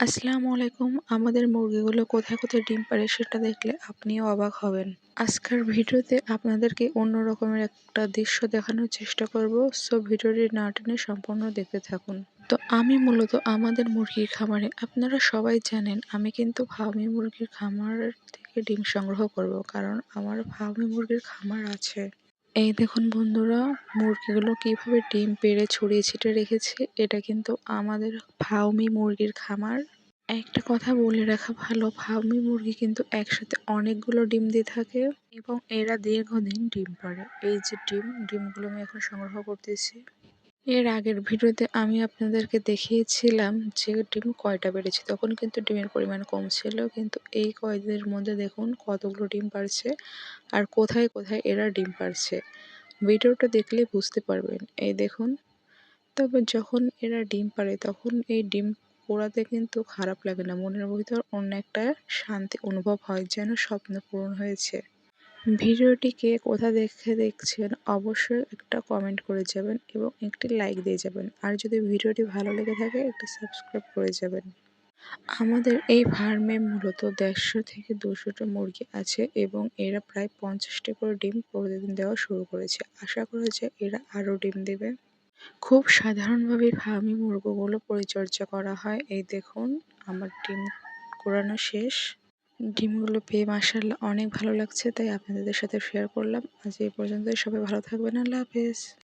আসসালামু আলাইকুম। আমাদের মুরগিগুলো কোথায় কোথায় ডিম পাড়ে সেটা দেখলে আপনিও অবাক হবেন। আজকের ভিডিওতে আপনাদেরকে অন্য রকমের একটা দৃশ্য দেখানোর চেষ্টা করব, সো ভিডিওটি না টেনে সম্পূর্ণ দেখতে থাকুন। তো আমি মূলত আমাদের মুরগির খামারে, আপনারা সবাই জানেন আমি কিন্তু ফার্মি মুরগির খামার থেকে ডিম সংগ্রহ করব, কারণ আমার ফার্মি মুরগির খামার আছে। এই দেখুন বন্ধুরা, মুরগিগুলো কীভাবে ডিম পেড়ে ছড়িয়ে ছিটে রেখেছে, এটা কিন্তু আমাদের ফাউমি মুরগির খামার। একটা কথা বলে রাখা ভালো ফাউমি মুরগি কিন্তু একসাথে অনেকগুলো ডিম দিয়ে থাকে এবং এরা দীর্ঘদিন ডিম পাড়ে। এই যে ডিম, ডিমগুলো আমি এখন সংগ্রহ করতেছি। এর আগের ভিডিওতে আমি আপনাদেরকে দেখিয়েছিলাম যে ডিম কয়টা বেড়েছে। তখন কিন্তু ডিমের পরিমাণ কম ছিল, কিন্তু এই কয়দিনের মধ্যে দেখুন কতগুলো ডিম পারছে আর কোথায় কোথায় এরা ডিম পারছে। ভিডিওটা দেখলে বুঝতে পারবেন। এই দেখুন, তবে যখন এরা ডিম পারে তখন এই ডিম পোড়াতে কিন্তু খারাপ লাগে না। মনের ভিতর অন্য একটা শান্তি অনুভব হয়, যেন স্বপ্ন পূরণ হয়েছে। ভিডিওটিকে কোথা দেখে দেখছেন অবশ্যই একটা কমেন্ট করে যাবেন এবং একটি লাইক দিয়ে যাবেন। আর যদি ভিডিওটি ভালো লেগে থাকে, একটি সাবস্ক্রাইব করে যাবেন। আমাদের এই ফার্মে মূলত দেড়শো থেকে দুশোটা মুরগি আছে এবং এরা প্রায় পঞ্চাশটি করে ডিম প্রতিদিন দেওয়া শুরু করেছে। আশা করা যায় এরা আরও ডিম দেবে। খুব সাধারণভাবে ফার্মি মুরগিগুলো পরিচর্যা করা হয়। এই দেখুন, আমার ডিম কোরানো শেষ। ডিমগুলো পেয়ে মাসাল্লাহ অনেক ভালো লাগছে, তাই আপনাদের সাথে শেয়ার করলাম। আজ এই পর্যন্তই, সবাই ভালো থাকবেন, আল্লাহ হাফেজ।